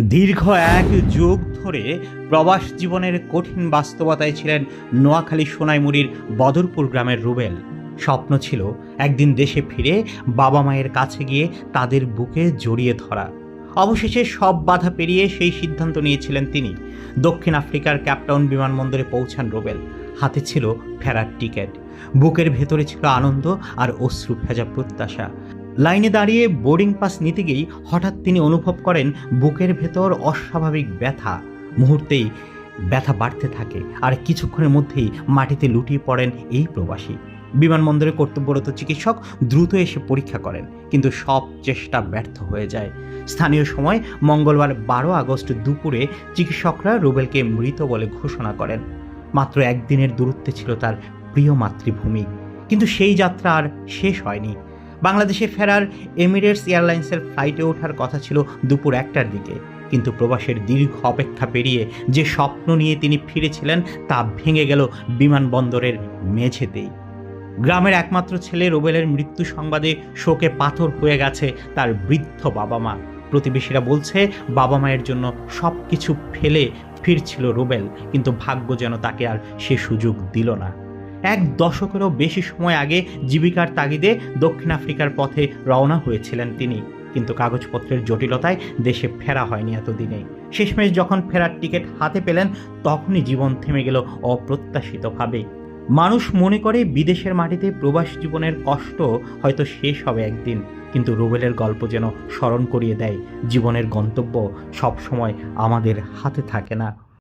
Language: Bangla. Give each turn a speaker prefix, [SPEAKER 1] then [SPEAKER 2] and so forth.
[SPEAKER 1] দীর্ঘ এক যুগ ধরে প্রবাস জীবনের কঠিন বাস্তবতায় ছিলেন নোয়াখালী সোনাইমুড়ির বদরপুর গ্রামের রুবেল। স্বপ্ন ছিল একদিন দেশে ফিরে বাবা মায়ের কাছে গিয়ে তাদের বুকে জড়িয়ে ধরা। অবশেষে সব বাধা পেরিয়ে সেই সিদ্ধান্ত নিয়েছিলেন তিনি। দক্ষিণ আফ্রিকার ক্যাপটাউন বিমানবন্দরে পৌঁছান রুবেল। হাতে ছিল ফেরার টিকিট। বুকের ভেতরে ছিল আনন্দ আর অশ্রু ভেজা প্রত্যাশা। লাইনে দাঁড়িয়ে বোর্ডিং পাস নিতে গিয়েই হঠাৎ তিনি অনুভব করেন বুকের ভেতর অস্বাভাবিক ব্যথা। মুহূর্তেই ব্যথা বাড়তে থাকে আর কিছুক্ষণের মধ্যেই মাটিতে লুটিয়ে পড়েন এই প্রবাসী। বিমানবন্দরে কর্তব্যরত চিকিৎসক দ্রুত এসে পরীক্ষা করেন, কিন্তু সব চেষ্টা ব্যর্থ হয়ে যায়। স্থানীয় সময় মঙ্গলবার বারো আগস্ট দুপুরে চিকিৎসকরা রুবেলকে মৃত বলে ঘোষণা করেন। মাত্র একদিনের দূরত্বে ছিল তার প্রিয় মাতৃভূমি, কিন্তু সেই যাত্রা আর শেষ হয়নি। বাংলাদেশে ফেরার এমিরেটস এয়ারলাইন্সের ফ্লাইটে ওঠার কথা ছিল দুপুর একটার দিকে। কিন্তু প্রবাসের দীর্ঘ অপেক্ষা পেরিয়ে যে স্বপ্ন নিয়ে তিনি ফিরেছিলেন, তা ভেঙে গেল বিমানবন্দরের মেঝেতেই। গ্রামের একমাত্র ছেলে রোবেলের মৃত্যু সংবাদে শোকে পাথর হয়ে গেছে তার বৃদ্ধ বাবা মা। প্রতিবেশীরা বলছে, বাবা মায়ের জন্য সব কিছু ফেলে ফিরছিল রোবেল, কিন্তু ভাগ্য যেন তাকে আর সে সুযোগ দিল না। এক দশকেরও বেশি সময় আগে জীবিকার তাগিদে দক্ষিণ আফ্রিকার পথে রওনা হয়েছিলেন তিনি। কিন্তু কাগজপত্রের জটিলতায় দেশে ফেরা হয়নি এতদিনে। শেষমেশ যখন ফেরার টিকিট হাতে পেলেন, তখনই জীবন থেমে গেল অপ্রত্যাশিতভাবে। মানুষ মনে করে বিদেশের মাটিতে প্রবাস জীবনের কষ্ট হয়তো শেষ হবে একদিন, কিন্তু রুবেলের গল্প যেন স্মরণ করিয়ে দেয়। জীবনের গন্তব্য সবসময় আমাদের হাতে থাকে না।